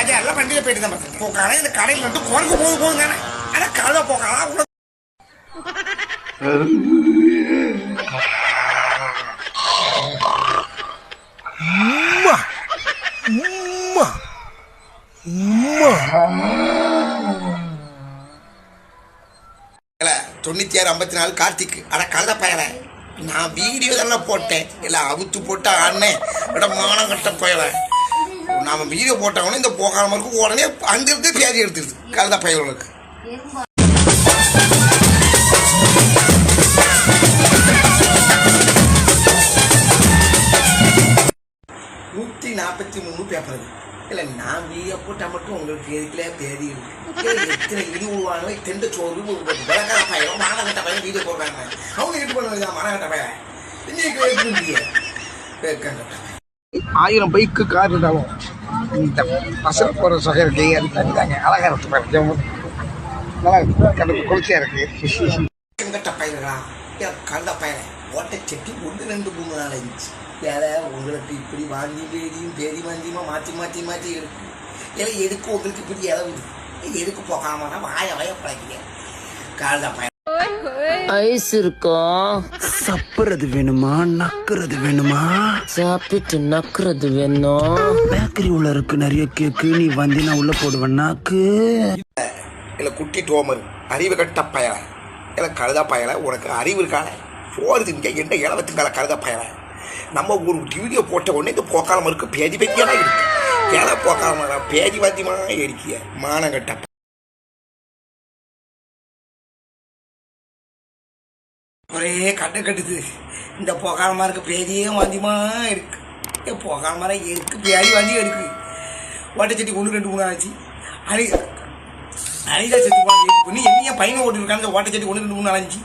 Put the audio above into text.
ராஜா எல்லாம் வண்டியில போயிட்டு தான் பார்த்தேன். இந்த கடையில் மட்டும் குறைக்கு போக போகுது தானே. ஆனால் கழுத போக்கலாம் உள்ள இல்ல, தொண்ணூத்தி ஆறு ஐம்பத்தி நாலு கார்த்திக். அட கழுத பயல. நான் வீடியோ தானே போட்டேன். இல்லை அவுத்து போட்டு ஆடினேன். மானம் கட்ட பயல. நாம வீடியோ போட்டவொடனே இந்த போகாம இருக்கும் உடனே அங்கிருந்து பேதி எடுத்துருது. கழுத பயலுக்கு நூற்றி நாற்பத்தி மூணு பேப்பர் இல்லை நான் வீடியோ போட்டால் மட்டும் உங்களுக்கு எதுக்குல பேதி எத்தனை இடி உருவாங்க தெண்டு சோறு விளக்கார பையன். மானகட்ட பையன். வீடியோ போடுறாங்க அவங்க எட்டு பண்ணுவாங்க மானகட்ட பையன். இன்னைக்கு ஆயிரம் பைக்கு கார் இருந்தாலும் இந்த பசங்க போகிற சொகை இருக்கு அது தண்ணி தாங்க அழகாக இருக்கு பாருங்க ஜம்மு. நல்லா இருக்கு கணக்கு குளிர்ச்சியா இருக்கு எங்கிட்ட பயிரா கண்ட பயிரை ஓட்டை செட்டி ஒன்று ரெண்டு மூணு நாள் இருந்துச்சு வேற உங்களுக்கு இப்படி வாந்தி பேதியும் பேதி வாந்தியுமா மாற்றி மாற்றி மாற்றி இருக்கு இல்லை எதுக்கு உங்களுக்கு இப்படி இளவுது எதுக்கு போகாமல் வாய வாய பழகிறேன் கால்தா பயிர் ஐஸ் இருக்கும் சப்புறது வேணுமா? நக்குறது வேணுமா? சாப்பிட்டு நக்குறது வேணும். பேக்கரி உள்ள இருக்கு நிறைய கேக்கு. நீ வந்து நான் உள்ள போடுவேன் நாக்கு. இல்லை குட்டி டோமர் அறிவு கட்ட பயல. இல்லை கழுதா பயல. உனக்கு அறிவு இருக்கான சோறு திங்க என்ன இளவத்துக்கால கழுதா பயல? நம்ம ஒரு வீடியோ போட்ட உடனே இந்த போக்காலம் இருக்கு பேதி பேதியெல்லாம் இருக்கு. இலை போக்காலம் பேதி வாத்தியமா இருக்கிய மானங்கட்ட ஒரே கட்டை கட்டுது. இந்த போக்காலமாக மரக்கு பேதியே வாந்தியமா இருக்கு. இந்த மரம் இருக்கு பெரிய வாந்தியும் இருக்கு ஓட்டச்சட்டி ஒன்று ரெண்டு மூணு ஆச்சு. அனி அனிதா செத்து பண்ணி என்னையா என்னைய பையனை ஓட்டிருக்காங்க ஓட்டச்சட்டி ஒன்று ரெண்டு மூணு நாளாச்சு